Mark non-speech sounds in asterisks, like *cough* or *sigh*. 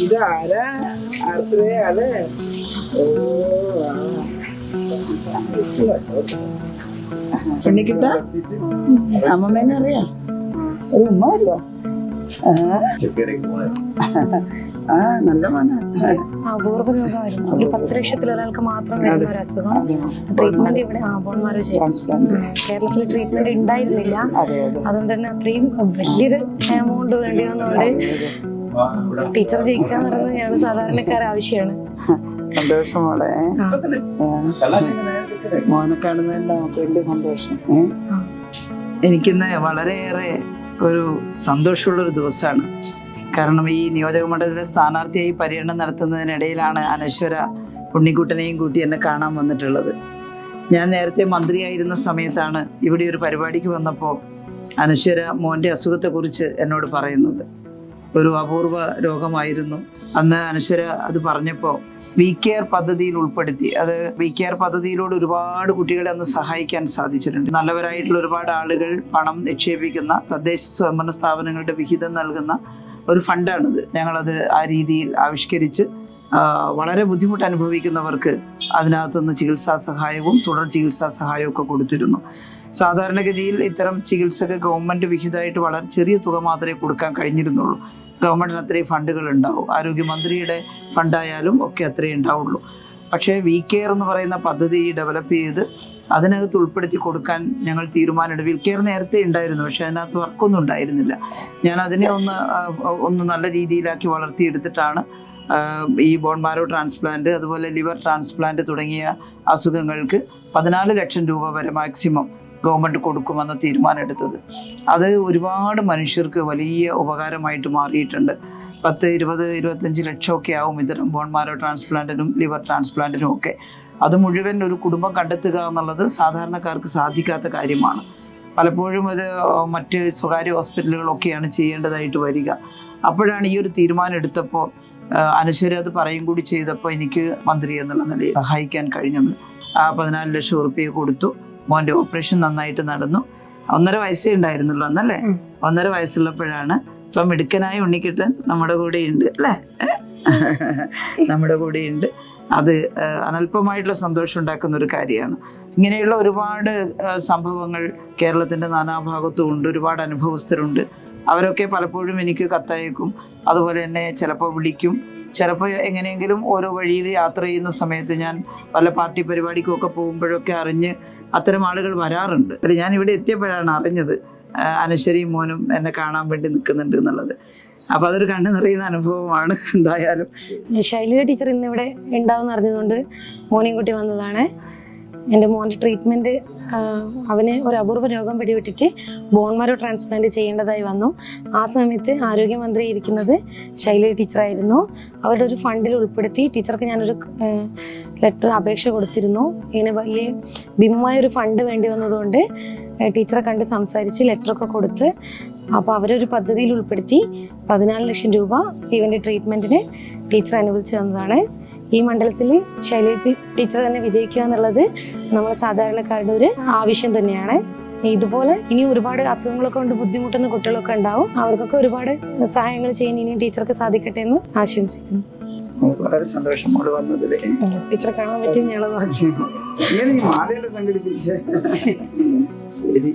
ഇതാരാ? ആർത്രേ അതെ? ഓ പെണ്ണിക്കിട്ട? അമ്മമ്മേനെ അറിയാം. ഒരു ഉമ്മ വരുവോ? ആ *laughs* ആ നല്ല മോന. അപൂർവ രോഗമായിരുന്നു ഒരു പത്ത് ലക്ഷത്തിൽ ഒരാൾക്ക് മാത്രം വരുന്ന ഒരു അസുഖം ട്രീറ്റ്മെന്റ് ഇവിടെ ആബോൺമാര് ചെയ്യും കേരളത്തിൽ ട്രീറ്റ്മെന്റ് ഉണ്ടായിരുന്നില്ല. അതെ അതെ. അതുകൊണ്ട് തന്നെ അത്രയും വലിയൊരു എമൗണ്ട് വേണ്ടി വന്നുകൊണ്ട് ടീച്ചർ ജയിക്കുക എന്ന് പറയുന്നത് ഞങ്ങൾ സാധാരണക്കാർ ആവശ്യമാണ് സന്തോഷം മോളെ. മോനെ കാണുന്നതിൽ നമുക്ക് വലിയ സന്തോഷം. എനിക്കിന്ന് വളരെയേറെ ഒരു സന്തോഷമുള്ളൊരു ദിവസമാണ്. കാരണം ഈ നിയോജക മണ്ഡലത്തിലെ സ്ഥാനാർത്ഥിയായി പര്യടനം നടത്തുന്നതിനിടയിലാണ് അനശ്വര ഉണ്ണിക്കുട്ടനെയും കൂട്ടി എന്നെ കാണാൻ വന്നിട്ടുള്ളത്. ഞാൻ നേരത്തെ മന്ത്രിയായിരുന്ന സമയത്താണ് ഇവിടെ ഒരു പരിപാടിക്ക് വന്നപ്പോൾ അനശ്വര മോന്റെ അസുഖത്തെക്കുറിച്ച് എന്നോട് പറയുന്നത്. ഒരു അപൂർവ രോഗമായിരുന്നു. അന്ന് അനശ്വര അത് പറഞ്ഞപ്പോൾ വി കെയർ പദ്ധതിയിൽ ഉൾപ്പെടുത്തി. അത് വി കെയർ പദ്ധതിയിലൂടെ ഒരുപാട് കുട്ടികളെ അന്ന് സഹായിക്കാൻ സാധിച്ചിട്ടുണ്ട്. നല്ലവരായിട്ടുള്ള ഒരുപാട് ആളുകൾ പണം നിക്ഷേപിക്കുന്ന തദ്ദേശ സ്വയംഭരണ സ്ഥാപനങ്ങളുടെ വിഹിതം നൽകുന്ന ഒരു ഫണ്ടാണിത്. ഞങ്ങളത് ആ രീതിയിൽ ആവിഷ്കരിച്ച് വളരെ ബുദ്ധിമുട്ട് അനുഭവിക്കുന്നവർക്ക് അതിനകത്തുനിന്ന് ചികിത്സാ സഹായവും തുടർ ചികിത്സാ സഹായവും ഒക്കെ കൊടുത്തിരുന്നു. സാധാരണഗതിയിൽ ഇത്തരം ചികിത്സക്ക് ഗവൺമെന്റ് വിഹിതമായിട്ട് വളരെ ചെറിയ തുക മാത്രമേ കൊടുക്കാൻ കഴിഞ്ഞിരുന്നുള്ളൂ. ഗവൺമെന്റിന് അത്രയും ഫണ്ടുകൾ ഉണ്ടാവും. ആരോഗ്യമന്ത്രിയുടെ ഫണ്ടായാലും ഒക്കെ അത്രയേ ഉണ്ടാവുള്ളൂ. പക്ഷേ വി കെയർ എന്ന് പറയുന്ന പദ്ധതി ഡെവലപ്പ് ചെയ്ത് അതിനകത്ത് ഉൾപ്പെടുത്തി കൊടുക്കാൻ ഞങ്ങൾ തീരുമാനമെടുത്തു. വി കെയർ നേരത്തെ ഉണ്ടായിരുന്നു പക്ഷേ അതിനകത്ത് വർക്കൊന്നും ഉണ്ടായിരുന്നില്ല. ഞാൻ അതിനെ ഒന്ന് ഒന്ന് നല്ല രീതിയിലാക്കി വളർത്തിയെടുത്തിട്ടാണ് ഈ ബോൺ മാരോ ട്രാൻസ്പ്ലാന്റ് അതുപോലെ ലിവർ ട്രാൻസ്പ്ലാന്റ് തുടങ്ങിയ അസുഖങ്ങൾക്ക് പതിനാല് ലക്ഷം രൂപ വരെ മാക്സിമം ഗവൺമെന്റ് കൊടുക്കുമെന്ന് തീരുമാനമെടുത്തത് അത് ഒരുപാട് മനുഷ്യർക്ക് വലിയ ഉപകാരമായിട്ട് മാറിയിട്ടുണ്ട്. പത്ത് ഇരുപത് ഇരുപത്തഞ്ച് ലക്ഷമൊക്കെ ആവും ഇത്തരം ബോൺ മാരോ ട്രാൻസ്പ്ലാന്റിനും ലിവർ ട്രാൻസ്പ്ലാന്റിനും ഒക്കെ. അത് മുഴുവൻ ഒരു കുടുംബം കണ്ടെത്തുക എന്നുള്ളത് സാധാരണക്കാർക്ക് സാധിക്കാത്ത കാര്യമാണ്. പലപ്പോഴും ഇത് മറ്റ് സ്വകാര്യ ഹോസ്പിറ്റലുകളൊക്കെയാണ് ചെയ്യേണ്ടതായിട്ട് വരിക. അപ്പോഴാണ് ഈ ഒരു തീരുമാനം എടുത്തപ്പോൾ അനശ്വര അത് പറയും കൂടി ചെയ്തപ്പോൾ എനിക്ക് മന്ത്രി എന്നുള്ള നിലയിൽ സഹായിക്കാൻ കഴിഞ്ഞത്. ആ പതിനാല് ലക്ഷം ഉറുപ്പിക കൊടുത്തു. മോന്റെ ഓപ്പറേഷൻ നന്നായിട്ട് നടന്നു. ഒന്നര വയസ്സേ ഉണ്ടായിരുന്നുള്ളൂ അന്നല്ലേ? ഒന്നര വയസ്സുള്ളപ്പോഴാണ് ഇപ്പം മിടുക്കനായ ഉണ്ണിക്കിട്ടൻ നമ്മുടെ കൂടെയുണ്ട്. അല്ലേ? *laughs* നമ്മുടെ കൂടെയുണ്ട്. അത് അനല്പമായിട്ടുള്ള സന്തോഷം ഉണ്ടാക്കുന്ന ഒരു കാര്യമാണ്. ഇങ്ങനെയുള്ള ഒരുപാട് സംഭവങ്ങൾ കേരളത്തിന്റെ നാനാഭാഗത്തും ഉണ്ട് ഒരുപാട് അനുഭവസ്ഥരുണ്ട്. അവരൊക്കെ പലപ്പോഴും എനിക്ക് കത്തയക്കും. അതുപോലെ തന്നെ ചിലപ്പോൾ വിളിക്കും. ചിലപ്പോൾ എങ്ങനെയെങ്കിലും ഓരോ വഴിയിൽ യാത്ര ചെയ്യുന്ന സമയത്ത് ഞാൻ പല പാർട്ടി പരിപാടിക്കൊക്കെ പോകുമ്പോഴൊക്കെ അറിഞ്ഞ് അത്തരം ആളുകൾ വരാറുണ്ട്. അല്ല ഞാൻ ഇവിടെ എത്തിയപ്പോഴാണ് അറിഞ്ഞത് അനശ്വരിയും മോനും എന്നെ കാണാൻ വേണ്ടി നിൽക്കുന്നുണ്ട് എന്നുള്ളത്. അപ്പൊ അതൊരു കണ്ണു നിറയുന്ന അനുഭവമാണ് എന്തായാലും. ശൈലിക ടീച്ചർ ഇന്ന് ഇവിടെ ഉണ്ടാവും അറിഞ്ഞതുകൊണ്ട് മോനെയും കുട്ടി വന്നതാണ്. എന്റെ മോന്റെ ട്രീറ്റ്മെന്റ് അവന് ഒരു അപൂർവ രോഗം പിടിവിട്ടിട്ട് ബോൺമാരോ ട്രാൻസ്പ്ലാന്റ് ചെയ്യേണ്ടതായി വന്നു. ആ സമയത്ത് ആരോഗ്യമന്ത്രി ഇരിക്കുന്നത് ടീച്ചർ ടീച്ചറായിരുന്നു അവരുടെ ഒരു ഫണ്ടിൽ ഉൾപ്പെടുത്തി ടീച്ചർക്ക് ഞാനൊരു ലെറ്റർ അപേക്ഷ കൊടുത്തിരുന്നു. ഇങ്ങനെ വലിയ ഭീമമായ ഒരു ഫണ്ട് വേണ്ടി വന്നതുകൊണ്ട് ടീച്ചറെ കണ്ട് സംസാരിച്ച് ലെറ്ററൊക്കെ കൊടുത്ത് അപ്പോൾ അവരൊരു പദ്ധതിയിൽ ഉൾപ്പെടുത്തി പതിനാല് ലക്ഷം രൂപ ഇവന്റെ ട്രീറ്റ്മെന്റിന് ടീച്ചർ അനുവദിച്ചു തന്നതാണ്. ഈ മണ്ഡലത്തിൽ ശൈലജ ടീച്ചർ തന്നെ വിജയിക്കുക എന്നുള്ളത് നമ്മൾ സാധാരണക്കാരുടെ ഒരു ആവശ്യം തന്നെയാണ്. ഇതുപോലെ ഇനി ഒരുപാട് അസുഖങ്ങളൊക്കെ കൊണ്ട് ബുദ്ധിമുട്ടുന്ന കുട്ടികളൊക്കെ ഉണ്ടാവും. അവർക്കൊക്കെ ഒരുപാട് സഹായങ്ങൾ ചെയ്യാൻ ഇനിയും ടീച്ചർക്ക് സാധിക്കട്ടെ എന്ന് ആശംസിക്കുന്നു. വളരെ സന്തോഷം മോൾ ടീച്ചറെ കാണാൻ പറ്റിയ ഞങ്ങൾ ഭാഗ്യം ഈ മാലയിൽ സംഘടിപ്പിച്ചേ ശരി